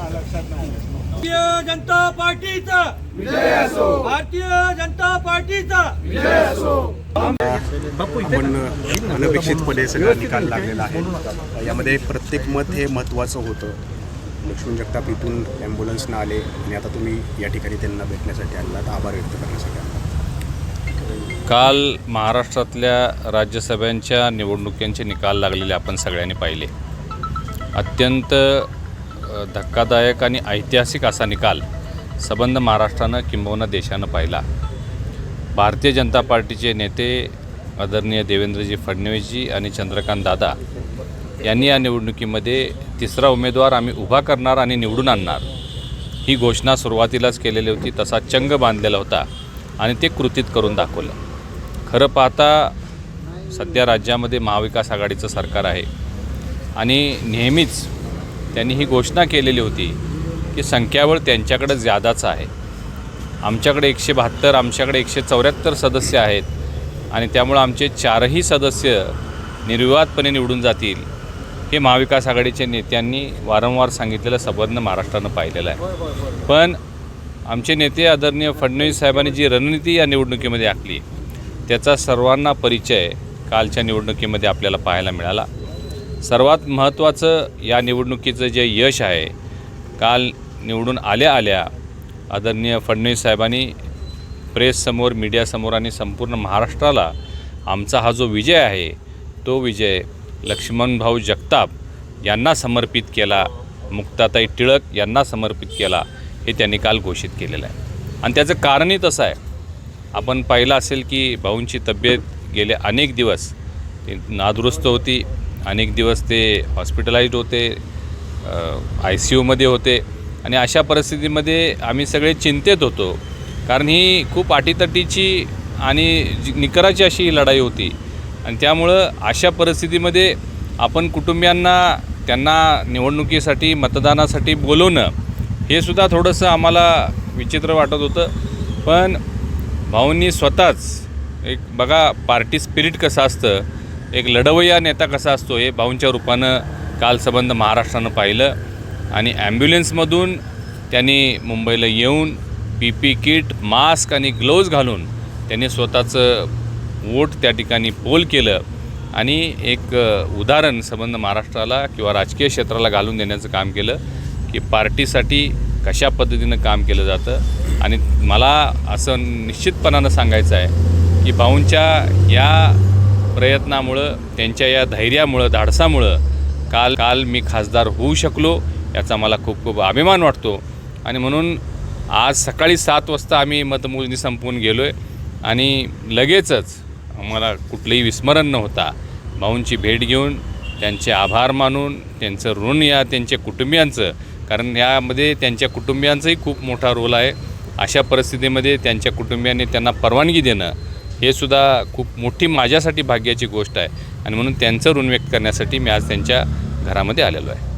भारतीय जनता पार्टीचा. भारतीय जनता पार्टीचा. आपण अनपेक्षितपणे सगळा निकाल लागलेला आहे. यामध्ये प्रत्येक मत हे महत्त्वाचं होतं. लक्ष्मण जगताप इथून ॲम्ब्युलन्सनं आले आणि आता तुम्ही या ठिकाणी त्यांना भेटण्यासाठी आलात आभार व्यक्त करण्यासाठी काल महाराष्ट्रातल्या राज्यसभांच्या निवडणुकांचे निकाल लागलेले आपण सगळ्यांनी पाहिले. अत्यंत धक्कादायक आणि ऐतिहासिक असा निकाल संबंध महाराष्ट्रानं किंबहुना देशानं पाहिला. भारतीय जनता पार्टीचे नेते आदरणीय देवेंद्रजी फडणवीसजी आणि चंद्रकांत दादा यांनी या निवडणुकीमध्ये तिसरा उमेदवार आम्ही उभा करणार आणि निवडून आणणार ही घोषणा सुरुवातीलाच केलेली होती तसा चंग बांधलेला होता आणि ते कृतीत करून दाखवलं. खरं पाहता सध्या राज्यामध्ये महाविकास आघाडीचं सरकार आहे. आणि नेहमीच त्यांनी ही घोषणा केलेली होती की संख्याबळ त्यांच्याकडे ज्यादाच आहे. आमच्याकडे एकशे बहात्तर आमच्याकडे एकशे चौऱ्याहत्तर सदस्य आहेत आणि त्यामुळं आमचे चारही सदस्य निर्विवादपणे निवडून जातील हे महाविकास आघाडीच्या नेत्यांनी वारंवार सांगितलेलं सबंध महाराष्ट्रानं पाहिलेलं आहे. पण आमचे नेते आदरणीय फडणवीस साहेबांनी जी रणनीती या निवडणुकीमध्ये आखली त्याचा सर्वांना परिचय कालच्या निवडणुकीमध्ये आपल्याला पाहायला मिळाला. सर्वात महत्त्वाचं या निवडणुकीचं जे यश आहे काल निवडून आल्या आल्या आदरणीय फडणवीस साहेबांनी प्रेससमोर मीडियासमोर आणि संपूर्ण महाराष्ट्राला आमचा हा जो विजय आहे तो विजय लक्ष्मणभाऊ जगताप यांना समर्पित केला मुक्ताताई टिळक यांना समर्पित केला हे त्यांनी काल घोषित केलेलं आहे. आणि त्याचं कारणही तसं आहे. आपण पाहिलं असेल की भाऊंची तब्येत गेले अनेक दिवस नादुरुस्त होती अनेक दिवस ते हॉस्पिटलाइज होते आय सी यूमध्ये होते. आणि अशा परिस्थितीमध्ये आम्ही सगळे चिंतेत होतो. कारण ही खूप अटीतटीची आणि निकराची अशी ही लढाई होती. आणि त्यामुळं अशा परिस्थितीमध्ये आपण कुटुंबियांना त्यांना निवडणुकीसाठी मतदानासाठी बोलवणं हे सुद्धा थोडंसं आम्हाला विचित्र वाटत होतं. पण भाऊंनी स्वतःच एक बघा पार्टी स्पिरिट कसं असतं एक लढवय्या नेता कसा असतो हे भाऊंच्या रूपानं काल संबंध महाराष्ट्रानं पाहिलं. आणि ॲम्ब्युलन्समधून त्यांनी मुंबईला येऊन पी पी किट मास्क आणि ग्लोव्ज घालून त्यांनी स्वतःचं वोट त्या ठिकाणी पोल केलं. आणि एक उदाहरण संबंध महाराष्ट्राला किंवा राजकीय क्षेत्राला घालून देण्याचं काम केलं की पार्टीसाठी कशा पद्धतीनं काम केलं जातं? आणि मला असं निश्चितपणानं सांगायचं आहे की भाऊंच्या या प्रयत्नामुळं त्यांच्या या धैर्यामुळं धाडसामुळं काल काल मी खासदार होऊ शकलो याचा मला खूप खूप अभिमान वाटतो. आणि म्हणून आज सकाळी सात वाजता आम्ही मतमोजणी संपवून गेलो आहे आणि लगेचच आम्हाला कुठलंही विस्मरण न होता भाऊंची भेट घेऊन त्यांचे आभार मानून त्यांचं ऋण या त्यांच्या कुटुंबियांचं कारण यामध्ये त्यांच्या कुटुंबियांचाही खूप मोठा रोल आहे. अशा परिस्थितीमध्ये त्यांच्या कुटुंबियांनी त्यांना परवानगी देणं हे सुद्धा खूप मोठी माझ्यासाठी भाग्याची गोष्ट आहे. आणि म्हणून त्यांचं ऋण व्यक्त करण्यासाठी मी आज त्यांच्या घरामध्ये आलेलो आहे.